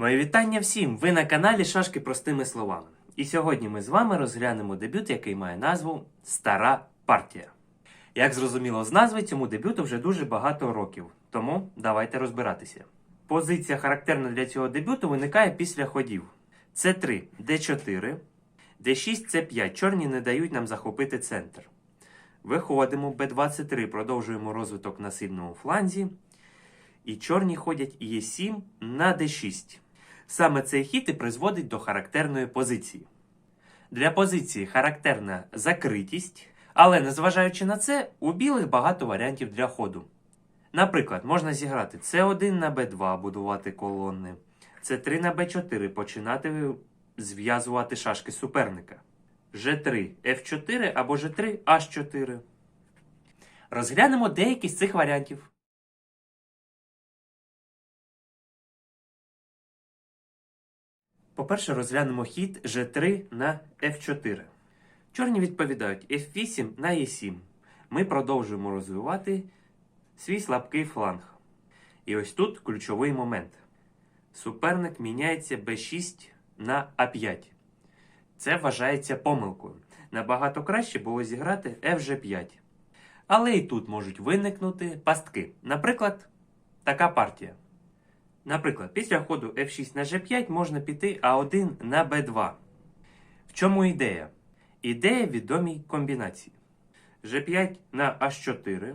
Мої вітання всім! Ви на каналі Шашки простими словами. І сьогодні ми з вами розглянемо дебют, який має назву Стара партія. Як зрозуміло з назви, цьому дебюту вже дуже багато років, тому давайте розбиратися. Позиція, характерна для цього дебюту, виникає після ходів. С3, Д4, Д6, С5. Чорні не дають нам захопити центр. Виходимо, Б23, продовжуємо розвиток на сильному фланзі. І чорні ходять Е7 на Д6. Саме цей хід і призводить до характерної позиції. Для позиції характерна закритість, але незважаючи на це, у білих багато варіантів для ходу. Наприклад, можна зіграти С1 на Б2, будувати колони, С3 на Б4, починати зв'язувати шашки суперника, Ж3, Ф4 або Ж3, H4. Розглянемо деякі з цих варіантів. По-перше, розглянемо хід G3 на F4. Чорні відповідають F8 на E7. Ми продовжуємо розвивати свій слабкий фланг. І ось тут ключовий момент. Суперник міняється B6 на А5. Це вважається помилкою. Набагато краще було зіграти FG5. Але і тут можуть виникнути пастки. Наприклад, така партія. Наприклад, після ходу F6 на G5 можна піти А1 на B2. В чому ідея? Ідея відомій комбінації. G5 на H4,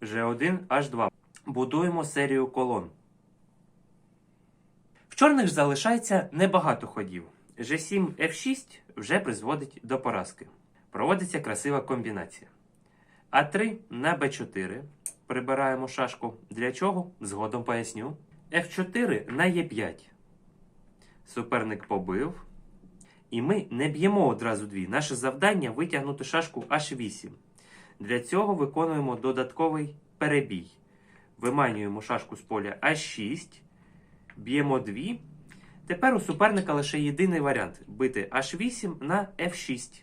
G1 H2. Будуємо серію колон. В чорних залишається небагато ходів. G7 F6 вже призводить до поразки. Проводиться красива комбінація. А3 на Б4. Прибираємо шашку. Для чого? Згодом поясню. F4 на Е5. Суперник побив. І ми не б'ємо одразу дві. Наше завдання витягнути шашку H8. Для цього виконуємо додатковий перебій. Виманюємо шашку з поля А6. Б'ємо дві. Тепер у суперника лише єдиний варіант бити H8 на F6.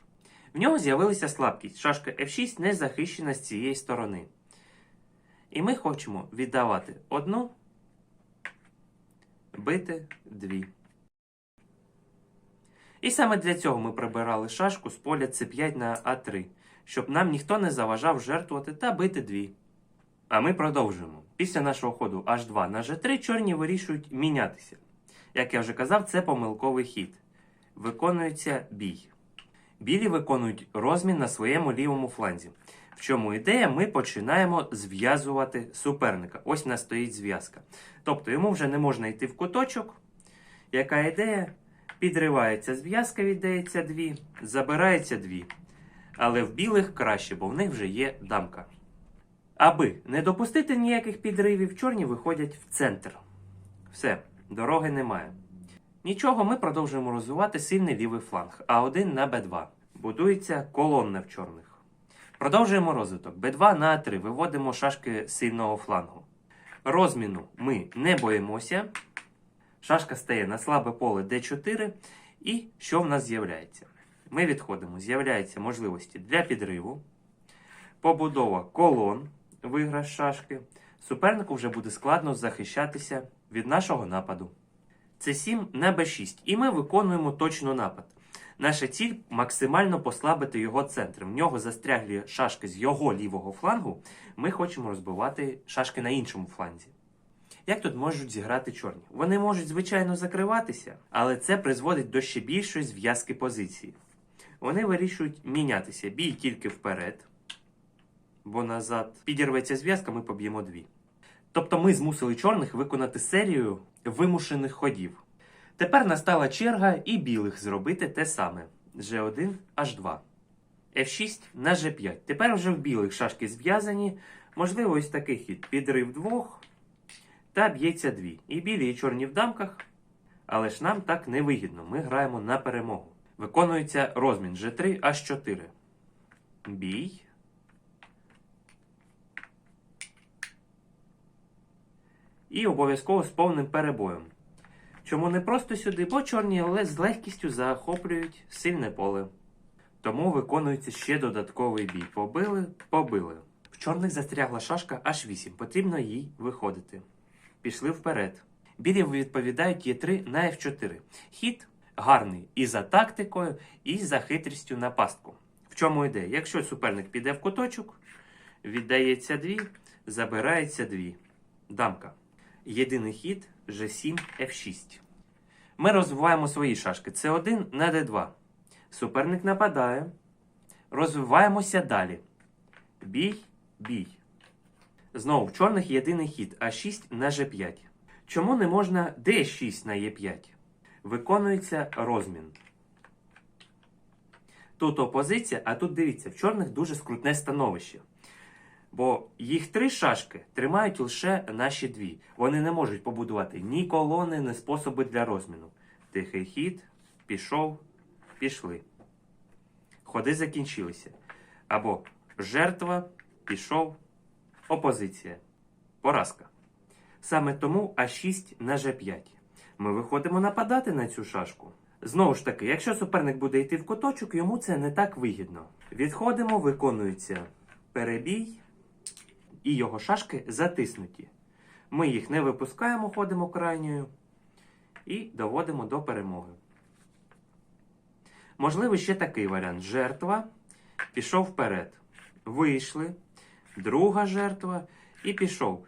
В нього з'явилася слабкість. Шашка F6 не захищена з цієї сторони. І ми хочемо віддавати одну, бити дві. І саме для цього ми прибирали шашку з поля С5 на А3, щоб нам ніхто не заважав жертвувати та бити дві. А ми продовжуємо. Після нашого ходу H2 на G3 чорні вирішують мінятися. Як я вже казав, це помилковий хід. Виконується бій. Білі виконують розмін на своєму лівому фланзі. В чому ідея? Ми починаємо зв'язувати суперника. Ось у нас стоїть зв'язка. Тобто йому вже не можна йти в куточок. Яка ідея? Підривається зв'язка, віддається дві, забирається дві. Але в білих краще, бо в них вже є дамка. Аби не допустити ніяких підривів, чорні виходять в центр. Все, дороги немає. Нічого, ми продовжуємо розвивати сильний лівий фланг. А1 на Б2. Будується колонна в чорних. Продовжуємо розвиток. Б2 на А3. Виводимо шашки сильного флангу. Розміну ми не боїмося. Шашка стає на слабе поле Д4. І що в нас з'являється? Ми відходимо. З'являються можливості для підриву, побудова колон, виграш шашки. Супернику вже буде складно захищатися від нашого нападу. С7 на Б6. І ми виконуємо точно напад. Наша ціль максимально послабити його центр. В нього застряглі шашки з його лівого флангу. Ми хочемо розбивати шашки на іншому фланзі. Як тут можуть зіграти чорні? Вони можуть, звичайно, закриватися, але це призводить до ще більшої зв'язки позиції. Вони вирішують мінятися. Бій тільки вперед, бо назад підірветься зв'язка, ми поб'ємо дві. Тобто ми змусили чорних виконати серію вимушених ходів. Тепер настала черга і білих зробити те саме. G1, H2. F6 на G5. Тепер вже в білих шашки зв'язані. Можливо, ось такий хід. Підрив двох та б'ється дві. І білі, і чорні в дамках. Але ж нам так не вигідно. Ми граємо на перемогу. Виконується розмін G3, H4. Бій. І обов'язково з повним перебоєм. Чому не просто сюди, бо чорні, але з легкістю захоплюють сильне поле. Тому виконується ще додатковий бій. Побили, побили. В чорних застрягла шашка H8. Потрібно їй виходити. Пішли вперед. Білі відповідають Є3 на F4. Хід гарний і за тактикою, і за хитрістю на пастку. В чому ідея? Якщо суперник піде в куточок, віддається дві, забирається дві. Дамка. Єдиний хід G7 F6. Ми розвиваємо свої шашки. С1 на d2. Суперник нападає. Розвиваємося далі. Бій, бій. Знову в чорних єдиний хід А6 на G5. Чому не можна D6 на Е5? Виконується розмін. Тут опозиція, а тут дивіться, в чорних дуже скрутне становище. Бо їх три шашки тримають лише наші дві. Вони не можуть побудувати ні колони, ні способи для розміну. Тихий хід, пішов, пішли. Ходи закінчилися. Або жертва, пішов, опозиція. Поразка. Саме тому А6 на Ж5. Ми виходимо нападати на цю шашку. Знову ж таки, якщо суперник буде йти в куточок, йому це не так вигідно. Відходимо, виконується перебій, і його шашки затиснуті. Ми їх не випускаємо, ходимо крайньою і доводимо до перемоги. Можливий ще такий варіант: жертва пішов вперед. Вийшли, друга жертва і пішов.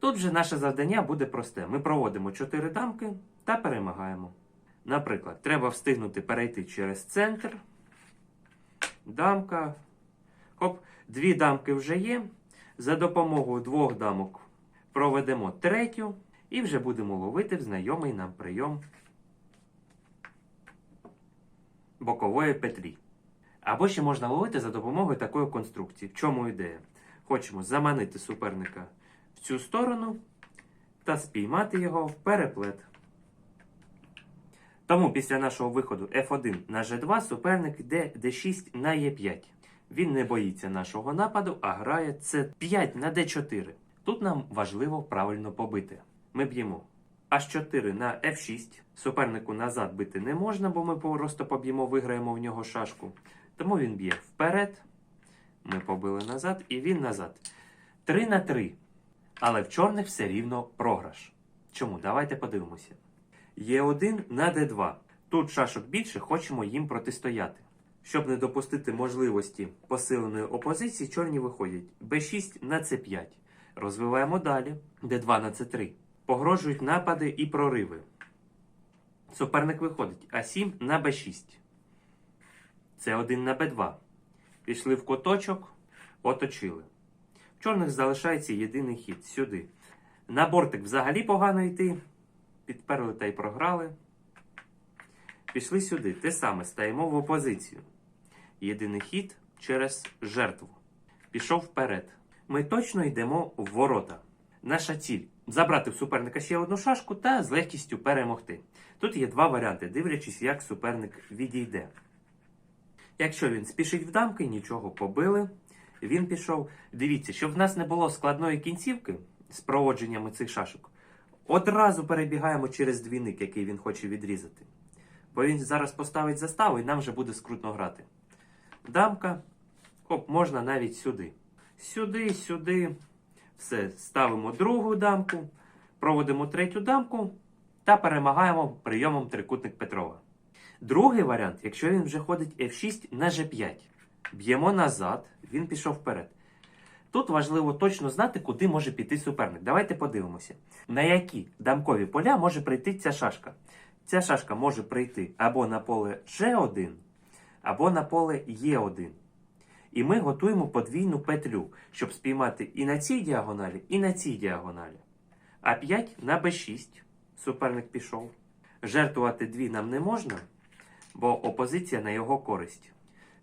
Тут же наше завдання буде просте. Ми проводимо 4 дамки та перемагаємо. Наприклад, треба встигнути перейти через центр. Дамка. Хоп, дві дамки вже є. За допомогою двох дамок проведемо третю і вже будемо ловити в знайомий нам прийом бокової петлі. Або ще можна ловити за допомогою такої конструкції. В чому ідея? Хочемо заманити суперника в цю сторону та спіймати його в переплет. Тому після нашого виходу F1 на G2 суперник йде D6 на E5. Він не боїться нашого нападу, а грає C5 на D4. Тут нам важливо правильно побити. Ми б'ємо H4 на F6. Супернику назад бити не можна, бо ми просто поб'ємо, виграємо в нього шашку. Тому він б'є вперед. Ми побили назад і він назад. 3 на 3. Але в чорних все рівно програш. Чому? Давайте подивимося. Є1 на d2. Тут шашок більше, хочемо їм протистояти. Щоб не допустити можливості посиленої опозиції, чорні виходять b6 на c5. Розвиваємо далі. d2 на c3. Погрожують напади і прориви. Суперник виходить а7 на b6. С1 на b2. Пішли в куточок, оточили. В чорних залишається єдиний хід сюди. На бортик взагалі погано йти. Підперли та й програли. Пішли сюди. Те саме стаємо в опозицію. Єдиний хід через жертву. Пішов вперед. Ми точно йдемо в ворота. Наша ціль забрати в суперника ще одну шашку та з легкістю перемогти. Тут є два варіанти, дивлячись, як суперник відійде. Якщо він спішить в дамки, нічого побили. Він пішов. Дивіться, щоб в нас не було складної кінцівки з проводженнями цих шашок. Одразу перебігаємо через двійник, який він хоче відрізати. Бо він зараз поставить заставу і нам вже буде скрутно грати. Дамка. Оп, можна навіть сюди. Сюди, сюди. Все, ставимо другу дамку, проводимо третю дамку та перемагаємо прийомом трикутник Петрова. Другий варіант, якщо він вже ходить F6 на G5. Б'ємо назад, він пішов вперед. Тут важливо точно знати, куди може піти суперник. Давайте подивимося, на які дамкові поля може прийти ця шашка. Ця шашка може прийти або на поле G1, або на поле Е1. І ми готуємо подвійну петлю, щоб спіймати і на цій діагоналі, і на цій діагоналі. А5 на Б6. Суперник пішов. Жертвувати дві нам не можна, бо опозиція на його користь.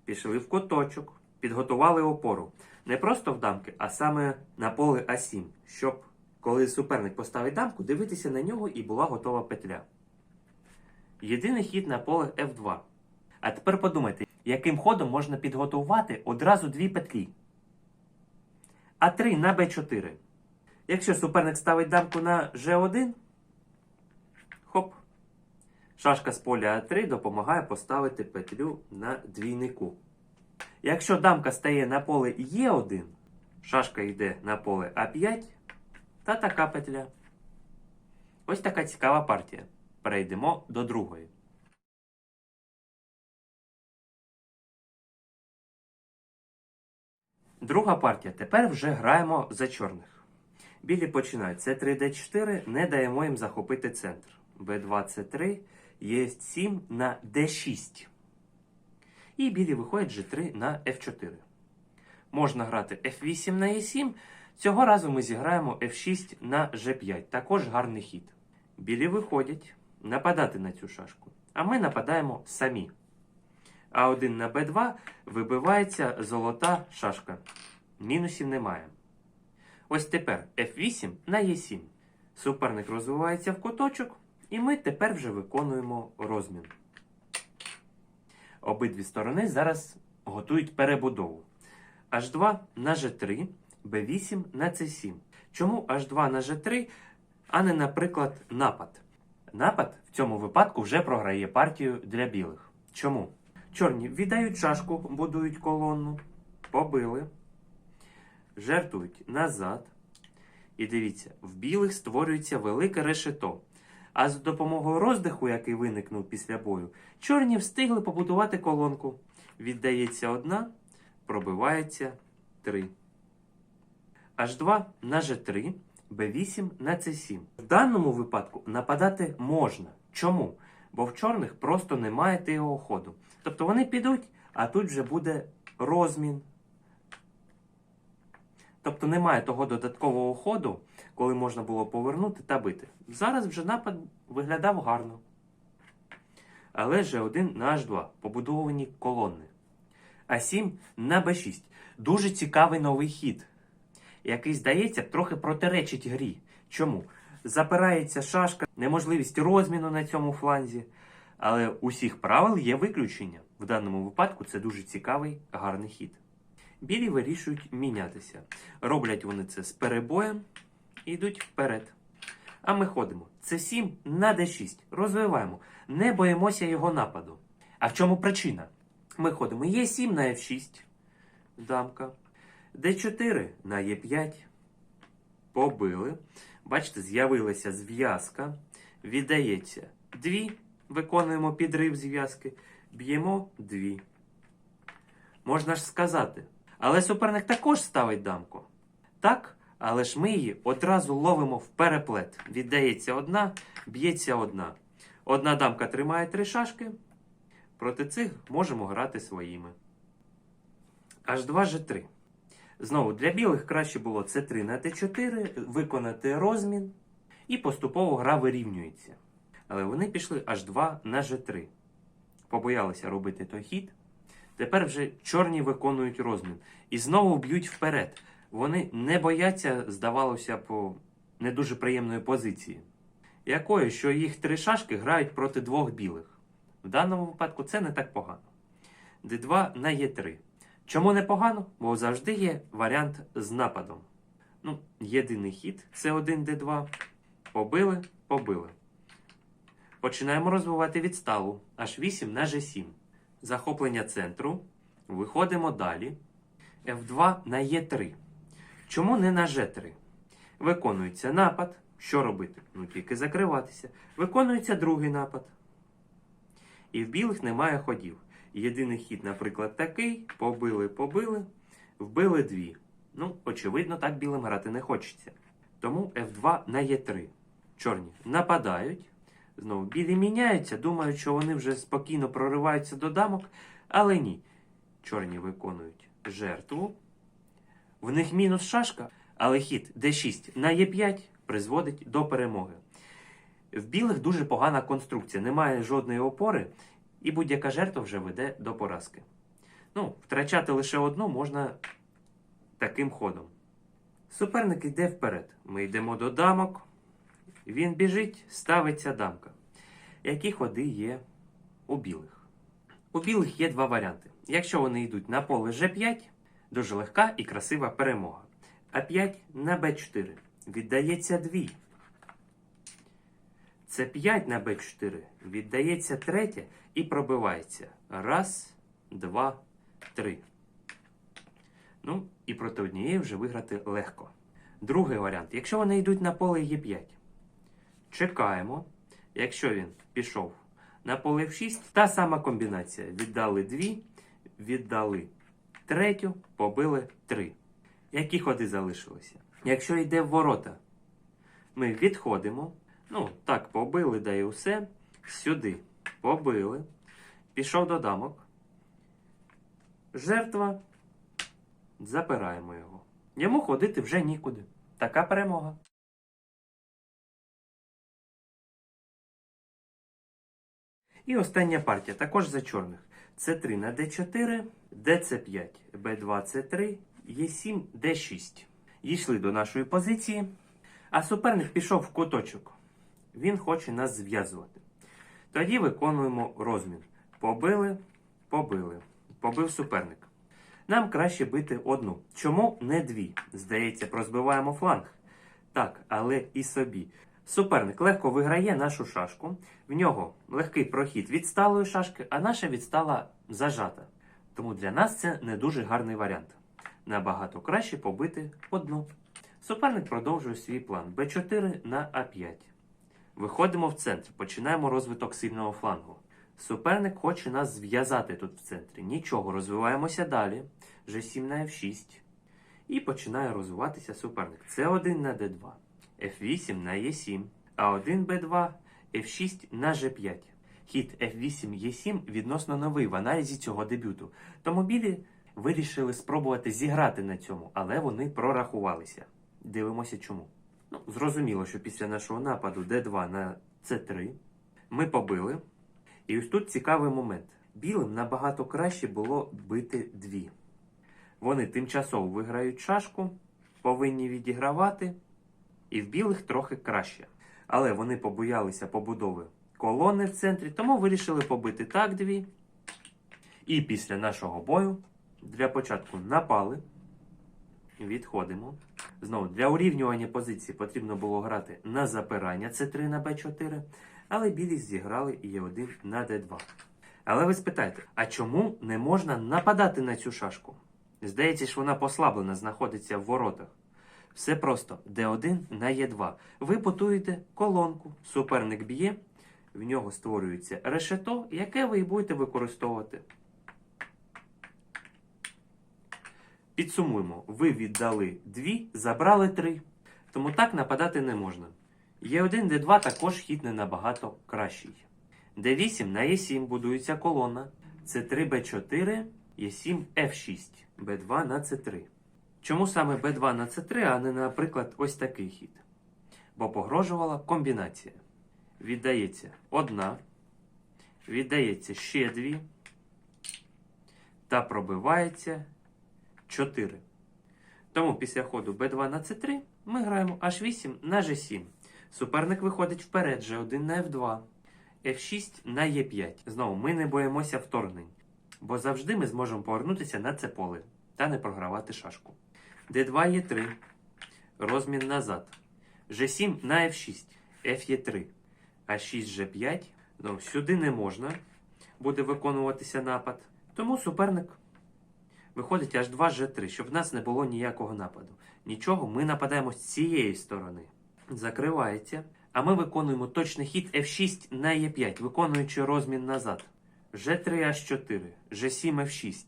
Пішли в куточок, підготували опору. Не просто в дамки, а саме на поле А7, щоб, коли суперник поставить дамку, дивитися на нього і була готова петля. Єдиний хід на поле F2. А тепер подумайте, яким ходом можна підготувати одразу дві петлі. А3 на Б4. Якщо суперник ставить дамку на G1, хоп. Шашка з поля А3 допомагає поставити петлю на двійнику. Якщо дамка стає на поле Е1, шашка йде на поле А5 та така петля. Ось така цікава партія. Перейдемо до другої. Друга партія. Тепер вже граємо за чорних. Білі починають. Це 3D4, не даємо їм захопити центр. Б2 С3, Е7 на Д6. І білі виходять G3 на F4. Можна грати F8 на E7. Цього разу ми зіграємо F6 на G5. Також гарний хід. Білі виходять нападати на цю шашку. А ми нападаємо самі. А1 на Б2 вибивається золота шашка. Мінусів немає. Ось тепер F8 на Е7. Суперник розвивається в куточок, і ми тепер вже виконуємо розмін. Обидві сторони зараз готують перебудову. H2 на G3, B8 на C7. Чому H2 на G3, а не, наприклад, напад? Напад в цьому випадку вже програє партію для білих. Чому? Чорні віддають шашку, будують колонну, побили, жертвують назад. І дивіться, в білих створюється велике решето. А з допомогою роздиху, який виникнув після бою, чорні встигли побудувати колонку. Віддається одна, пробивається три. H2 на G3, B8 на C7. В даному випадку нападати можна. Чому? Бо в чорних просто немає тієї ходу. Тобто вони підуть, а тут вже буде розмін. Тобто немає того додаткового ходу, коли можна було повернути та бити. Зараз вже напад виглядав гарно. Але G1 на H2 побудовані колони. А7 на Б6. Дуже цікавий новий хід, який, здається, трохи протиречить грі. Чому? Запирається шашка, неможливість розміну на цьому фланзі. Але усіх правил є виключення. В даному випадку це дуже цікавий, гарний хід. Білі вирішують мінятися. Роблять вони це з перебоєм і йдуть вперед. А ми ходимо. Це 7 на d6. Розвиваємо. Не боїмося його нападу. А в чому причина? Ми ходимо Е7 на F6. Дамка. Д4 на Е5. Побили. Бачите, з'явилася зв'язка. Віддається 2. Виконуємо підрив зв'язки. Б'ємо 2. Можна ж сказати. Але суперник також ставить дамку. Так, але ж ми її одразу ловимо в переплет. Віддається одна, б'ється одна. Одна дамка тримає три шашки. Проти цих можемо грати своїми. H2 G3. Знову для білих краще було C3 на T4, виконати розмін, і поступово гра вирівнюється. Але вони пішли H2 на G3. Побоялися робити той хід. Тепер вже чорні виконують розмін. І знову б'ють вперед. Вони не бояться, здавалося, по не дуже приємної позиції. Якою, що їх три шашки грають проти двох білих. В даному випадку це не так погано. Д2 на Е3. Чому не погано? Бо завжди є варіант з нападом. Ну, єдиний хід це 1 Д2. Побили, побили. Починаємо розвивати відставу. H8 на G7. Захоплення центру. Виходимо далі. F2 на Е3. Чому не на G3? Виконується напад. Що робити? Ну тільки закриватися. Виконується другий напад. І в білих немає ходів. Єдиний хід, наприклад, такий: побили, побили, вбили дві. Ну, очевидно, так білим грати не хочеться. Тому F2 на Е3. Чорні нападають. Знову білі міняються, думають, що вони вже спокійно прориваються до дамок, але ні. Чорні виконують жертву. В них мінус шашка, але хід D6 на Е5 призводить до перемоги. В білих дуже погана конструкція, немає жодної опори, і будь-яка жертва вже веде до поразки. Ну, втрачати лише одну можна таким ходом. Суперник йде вперед. Ми йдемо до дамок. Він біжить, ставиться дамка. Які ходи є у білих? У білих є два варіанти. Якщо вони йдуть на поле G5, дуже легка і красива перемога. А5 на Б4. Віддається 2. Це 5 на Б4. Віддається третє і пробивається. Раз, два, три. Ну, і проти однієї вже виграти легко. Другий варіант. Якщо вони йдуть на поле Е5. Чекаємо. Якщо він пішов на поле F6, та сама комбінація. Віддали дві, віддали третю, побили три. Які ходи залишилися? Якщо йде в ворота, ми відходимо. Ну, так, побили, да і усе. Сюди побили. Пішов до дамок. Жертва. Запираємо його. Йому ходити вже нікуди. Така перемога. І остання партія, також за чорних. С3 на d4, dc5, b2, c3, e7, d6. Дійшли до нашої позиції, а суперник пішов в куточок. Він хоче нас зв'язувати. Тоді виконуємо розмін. Побили, побили. Побив суперник. Нам краще бити одну. Чому не дві? Здається, прозбиваємо фланг. Так, але і собі. Суперник легко виграє нашу шашку. В нього легкий прохід від сталої шашки, а наша відстала зажата. Тому для нас це не дуже гарний варіант. Набагато краще побити одну. Суперник продовжує свій план Б4 на А5. Виходимо в центр, починаємо розвиток сильного флангу. Суперник хоче нас зв'язати тут в центрі. Нічого, розвиваємося далі. G7 на F6. І починає розвиватися суперник. С1 на D2, F8 на E7, А1 B2, F6 на G5. Хід F8 E7 відносно новий в аналізі цього дебюту. Тому білі вирішили спробувати зіграти на цьому, але вони прорахувалися. Дивимося чому. Ну, зрозуміло, що після нашого нападу D2 на C3 ми побили. І ось тут цікавий момент. Білим набагато краще було бити дві. Вони тимчасово виграють шашку, повинні відігравати, і в білих трохи краще. Але вони побоялися побудови колони в центрі, тому вирішили побити так дві. І після нашого бою для початку напали. Відходимо. Знову для урівнювання позиції потрібно було грати на запирання С3 на Б4, але білі зіграли Е1 на Д2. Але ви спитаєте, а чому не можна нападати на цю шашку? Здається, що вона послаблена, знаходиться в воротах. Все просто Д1 на Е2. Ви будуєте колонку, суперник б'є, в нього створюється решето, яке ви будете використовувати. Підсумуємо, ви віддали 2, забрали 3. Тому так нападати не можна. Е1, Д2 також хід не набагато кращий. Д8 на Е7 будується колона. С3, Б4, Е7, Ф6, Б2 на С3. Чому саме Б2 на С3, а не, наприклад, ось такий хід? Бо погрожувала комбінація. Віддається одна, віддається ще дві, та пробивається 4. Тому після ходу b2 на c3 ми граємо h8 на g7. Суперник виходить вперед g1 на f2, f6 на e5. Знову ми не боїмося вторгнень, бо завжди ми зможемо повернутися на це поле та не програвати шашку. D2 e3. Розмін назад. g7 на f6, f3, а6 g5. Знову сюди не можна буде виконуватися напад. Тому суперник Виходить аж 2 G3, щоб в нас не було ніякого нападу. Нічого, ми нападаємо з цієї сторони. Закривається. А ми виконуємо точний хід F6 на E5, виконуючи розмін назад. G3 H4, G7 F6.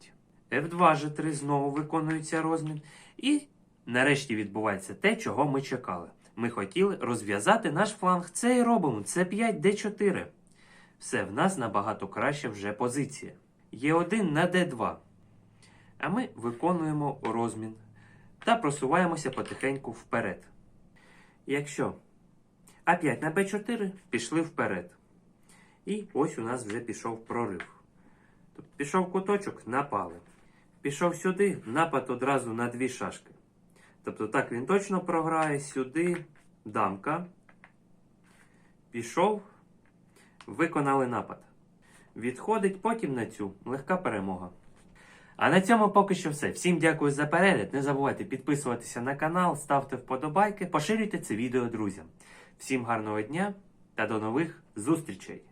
F2 G3 знову виконується розмін. І нарешті відбувається те, чого ми чекали. Ми хотіли розв'язати наш фланг. Це і робимо. Це 5 D4. Все, в нас набагато краще вже позиція. Е1 на D2. А ми виконуємо розмін та просуваємося потихеньку вперед. Якщо А5 на Б4 пішли вперед. І ось у нас вже пішов прорив. Тобто пішов куточок, напали. Пішов сюди, напад одразу на дві шашки. Тобто так він точно програє сюди дамка. Пішов, виконали напад. Відходить потім на цю легка перемога. А на цьому поки що все. Всім дякую за перегляд. Не забувайте підписуватися на канал, ставте вподобайки, поширюйте це відео друзям. Всім гарного дня та до нових зустрічей!